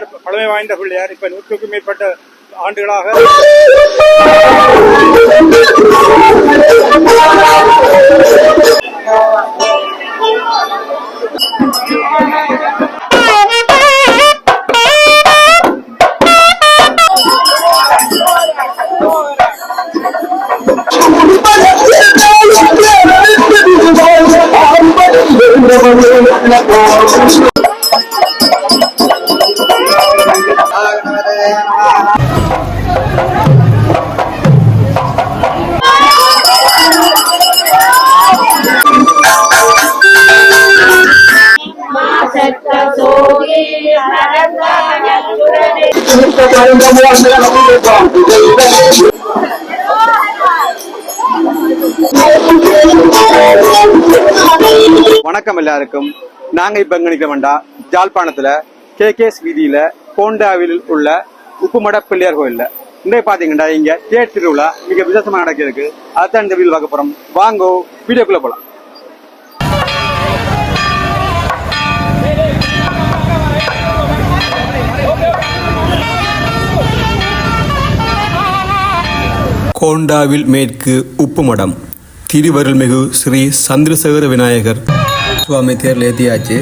பிள்ளையார் பழமை வாய்ந்த பிள்ளையார். இப்ப நூற்றுக்கும் மேற்பட்ட ஆண்டுகளாக வணக்கம் எல்லாருக்கும். நாங்க இப்ப எங்க நிக்கிறோம்டா ஜாழ்ப்பாணத்துல கே கேஸ் வீதியில கோண்டாவில் உள்ள உப்புமட பிள்ளையார் கோயில்ல. இன்றைய பாத்தீங்கன்னா இங்க தேர் திருவிழா மிக விசேஷமா நடக்கிறதுக்கு. அதான் இந்த வீடு பார்க்க போறோம். வாங்கோ வீடியோக்குள்ள போலாம். கோண்டாவில் மேற்கு உப்புமடம். திருவருள்மிகு ஸ்ரீ சந்திரசேகர விநாயகர். சுவாமி தேர்ல ஏத்தியாச்சு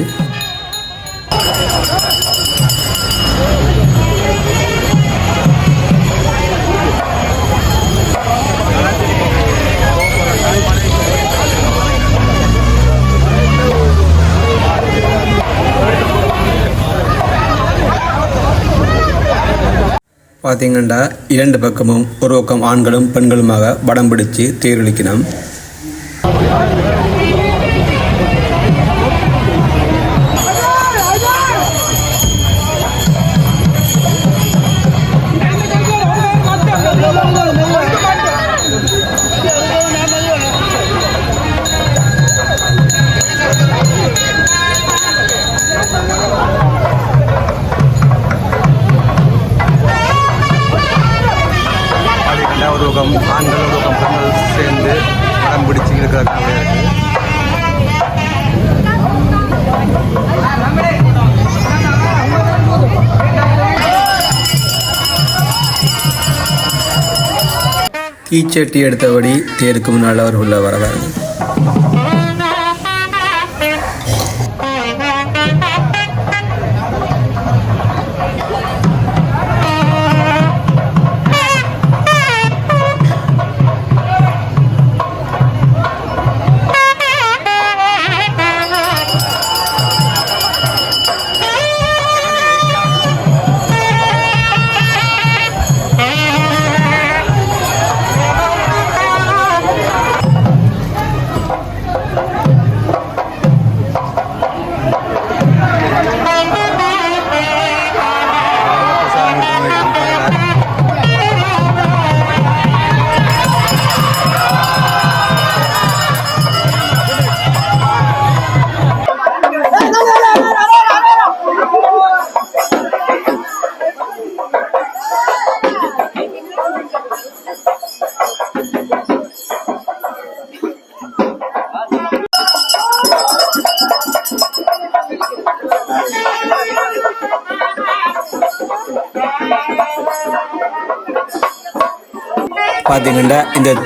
பார்த்தீங்கன்னா இரண்டு பக்கமும் ஒரு பக்கம் ஆண்களும் பெண்களுமாக படம் பிடிச்சு தேர்வளிக்கணும் தீச்சட்டி எடுத்தபடி தேருக்கு முன்னால் அவர் உள்ள வரவர்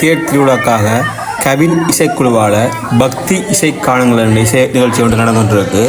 தேர் திருவிழாக்காக கவின் இசைக்குழுவால் பக்தி இசை காணுங்கள் இசை நிகழ்ச்சி ஒன்று நடந்து கொண்டிருக்கு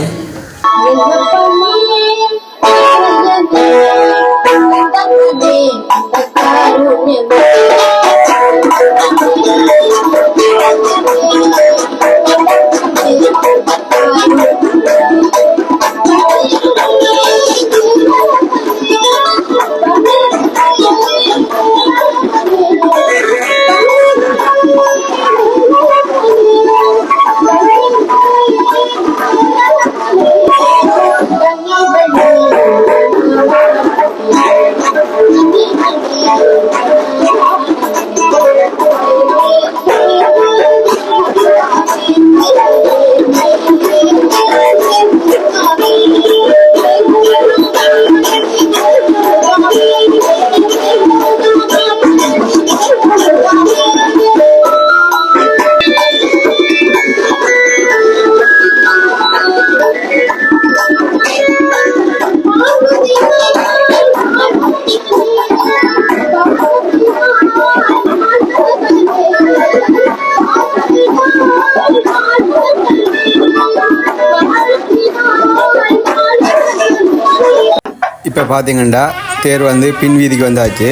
பார்த்தீங்கன்னா தேர் வந்து பின் வீதிக்கு வந்தாச்சு.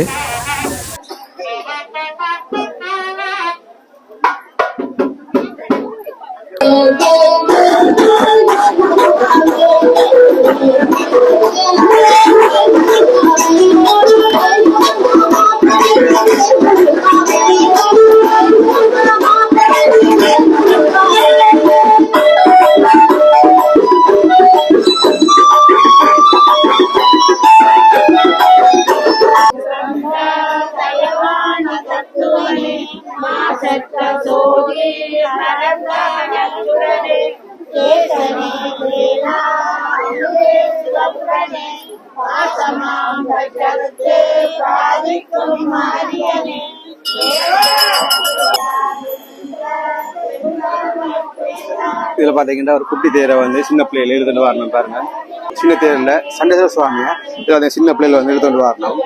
இதில் பார்த்தீங்கன்னா ஒரு குட்டி தேரை வந்து சின்ன பிள்ளையில எடுத்துட்டு வரணும் பாருங்க. சின்ன தேரில் சண்டேஸ்வர சுவாமியை இதில் வந்து சின்ன பிள்ளையில வந்து எடுத்துட்டு வரணும்.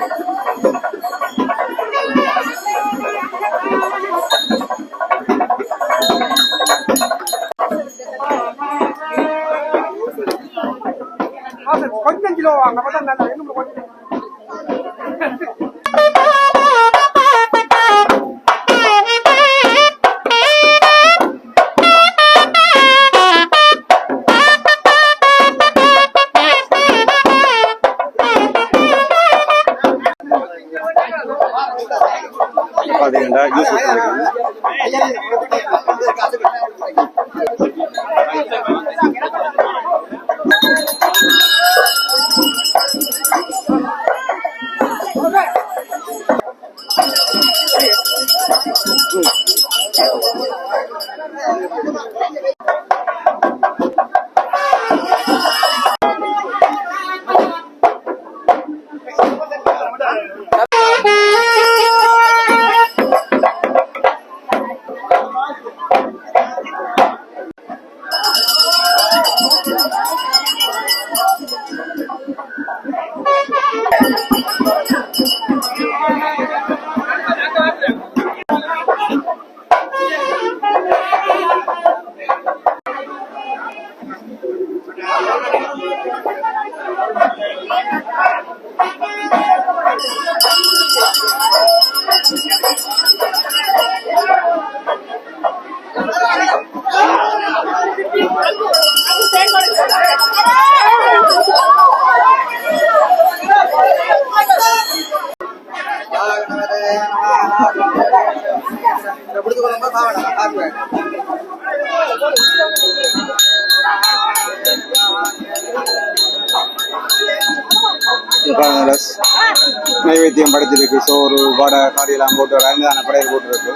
கொஞ்சம் no, no, no, no, no, no, うん。இங்க நைவேத்தியம் படைச்சிருக்கு சோறு வடை காடியெல்லாம் போட்டு ரங்கதான படையல் போட்டுருக்கு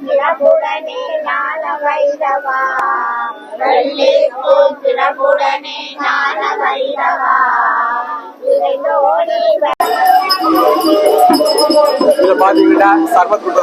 சிறப்புடனே ஞான வைரவா வெள்ளி ஞான வைரவா பாத்தீங்கன்னா சர்பத் கொண்டு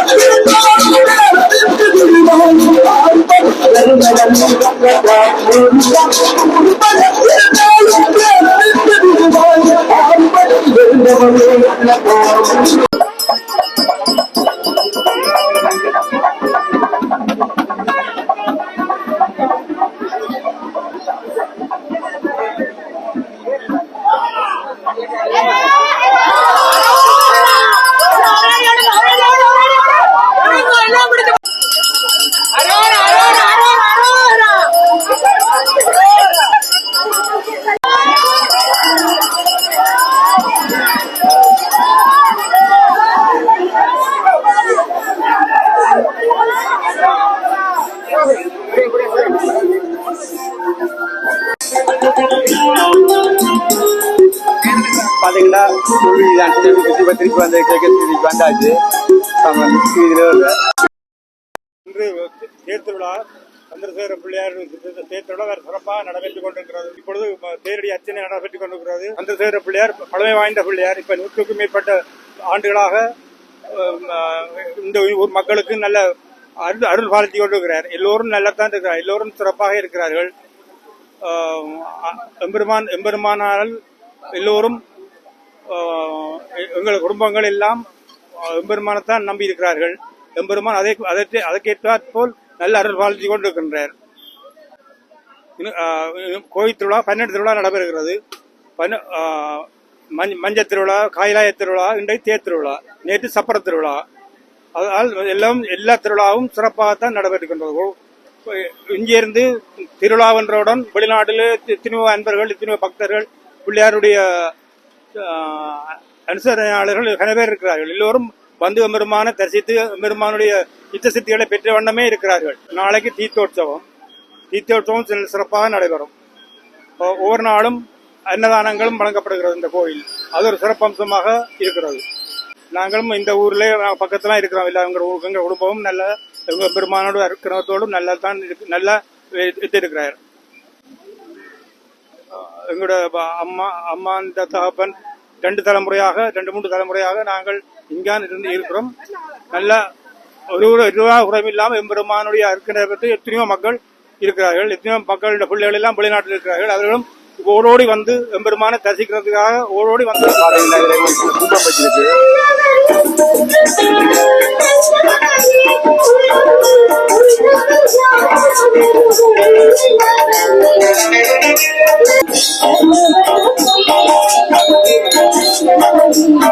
பாத்தீங்கன்னா வீதி தான் திருப்பி திருப்பி திருப்பி வந்து கேட்க வீதிக்கு வந்தாச்சு நம்ம வீதியில இன்று தேர் திருவிழா சந்திரசேகர பிள்ளையார் தேர் வேறு சிறப்பாக நடைபெற்றுக் கொண்டிருக்கிறது இப்பொழுது ம- தேரடி அர்ச்சனை நடைபெற்றுக் கொண்டிருக்கிறது சந்திரசேகர பிள்ளையார் பழமை வாய்ந்த பிள்ளையார் இப்போ நூற்றுக்கும் மேற்பட்ட ஆண்டுகளாக இந்த ஊர் மக்களுக்கு நல்ல அருள் அருள் பாலித்து கொண்டிருக்கிறார் எல்லோரும் நல்லா தான் இருக்கிறார் எல்லோரும் சிறப்பாக இருக்கிறார்கள் எம்பெருமான் எம்பெருமானால் எல்லோரும் எங்கள் குடும்பங்கள் எல்லாம் எம்பெருமானத்தான் நம்பி இருக்கிறார்கள் எம்பெருமான் அதை அதற்கு அதற்கேற்றாற் போல் நல்ல அருள் பாலித்து கொண்டிருக்கின்றார். கோயில் திருவிழா பன்னெண்டு திருவிழா நடைபெறுகிறது. பன்ன மஞ்சள் திருவிழா காயிலாய திருவிழா இன்றைக்கு தேர் திருவிழா நேற்று சப்பர திருவிழா. அதனால் எல்லாம் எல்லா திருவிழாவும் சிறப்பாகத்தான் நடைபெற்றுகின்றது இங்கிருந்து திருவிழாவென்றவுடன் வெளிநாட்டில் எத்தனையோ அன்பர்கள் எத்தனையோ பக்தர்கள் பிள்ளையாருடைய அனுசரணையாளர்கள் கன பேர் இருக்கிறார்கள்? எல்லோரும் வந்து பெருமான தரிசித்து பெருமானுடைய யுத்த சித்திகளை பெற்ற வண்ணமே இருக்கிறார்கள். நாளைக்கு தீர்த்தோற்சவம். தீர்த்தோற்சவம் சில சிறப்பாக நடைபெறும். ஒவ்வொரு நாளும் அன்னதானங்களும் வழங்கப்படுகிறது இந்த கோயில். அது ஒரு சிறப்பம்சமாக இருக்கிறது. நாங்களும் இந்த ஊர்ல பக்கத்துல இருக்கிறோம். இல்லை எங்க ஊ- எங்க குடும்பமும் நல்ல எங்க பெருமானோட இருக்கிறதோடும் நல்லா தான் நல்லா இது இருக்கிறார். எங்களோட அம்மா அம்மா இந்த தகப்பன் ரெண்டு தலைமுறையாக ரெண்டு மூன்று தலைமுறையாக நாங்கள் இங்கான் இருந்து இருக்கிறோம். நல்ல ஒரு ஒரு ரூபா குறைவில்லாமல் எம்பெருமானுடைய இருக்கிற பற்றி எத்தனையோ மக்கள் இருக்கிறார்கள். எத்தனையோ மக்களுடைய பிள்ளைகள் எல்லாம் வெளிநாட்டில் இருக்கிறார்கள். அவர்களும் ஓடோடி வந்து எம்பெருமானை தரிசிக்கிறதுக்காக ஓடோடி வந்து பாத்தீங்கன்னா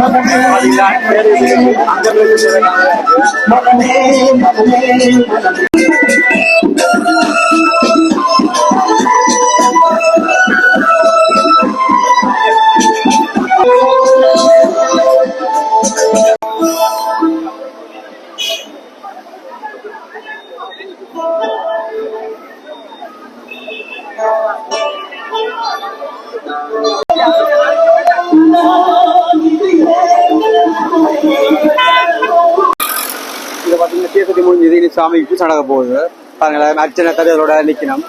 மகனே மகனே மகனே இங்க பாத்தீங்கன்னா தீர்த்தத்தை முடிஞ்சது இனி சாமிக்கு பூசை நடக்க போகுது. பாருங்களேன் அர்ச்சனை கதைகளோட நிற்கணும்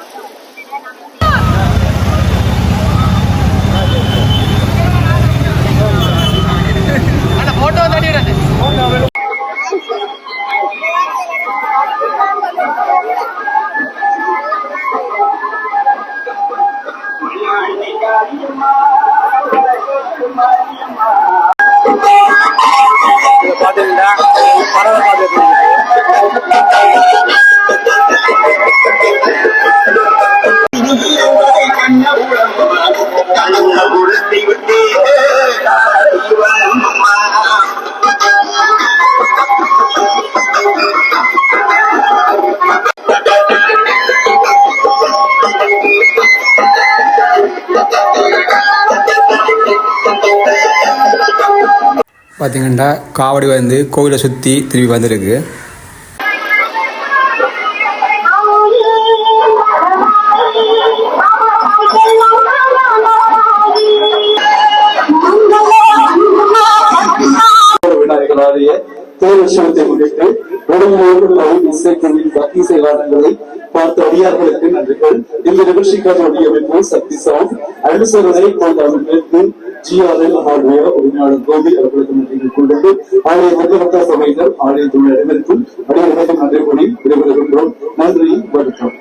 Thank you. பார்த்தீங்கன்னா காவடி வந்து கோவிலை சுற்றி திரும்பி வந்திருக்கு. விநாயகராகிய தேர்வுஷத்தை முன்னிட்டு உடம்பு இசை இசைக்குழுவின் பக்தி பார்த்த அடியார்களுக்கு நன்றிகள். இந்த நிகழ்ச்சிக்கான வடிவமைப்பு சக்தி சவுண்ட் அனுசரணை போன்ற அமைப்பிற்கு ஜிஆர்எல் ஆகிய உரிமையாளர் கோபி அவர்களுக்கு நன்றிகள் கொண்டது ஆலய மத்தியவட்ட சபையினர் ஆலய தொழில் அனைவருக்கும் அடியார்களுக்கும் நன்றி கூறி விடைபெறுகின்றோம். நன்றி வணக்கம்.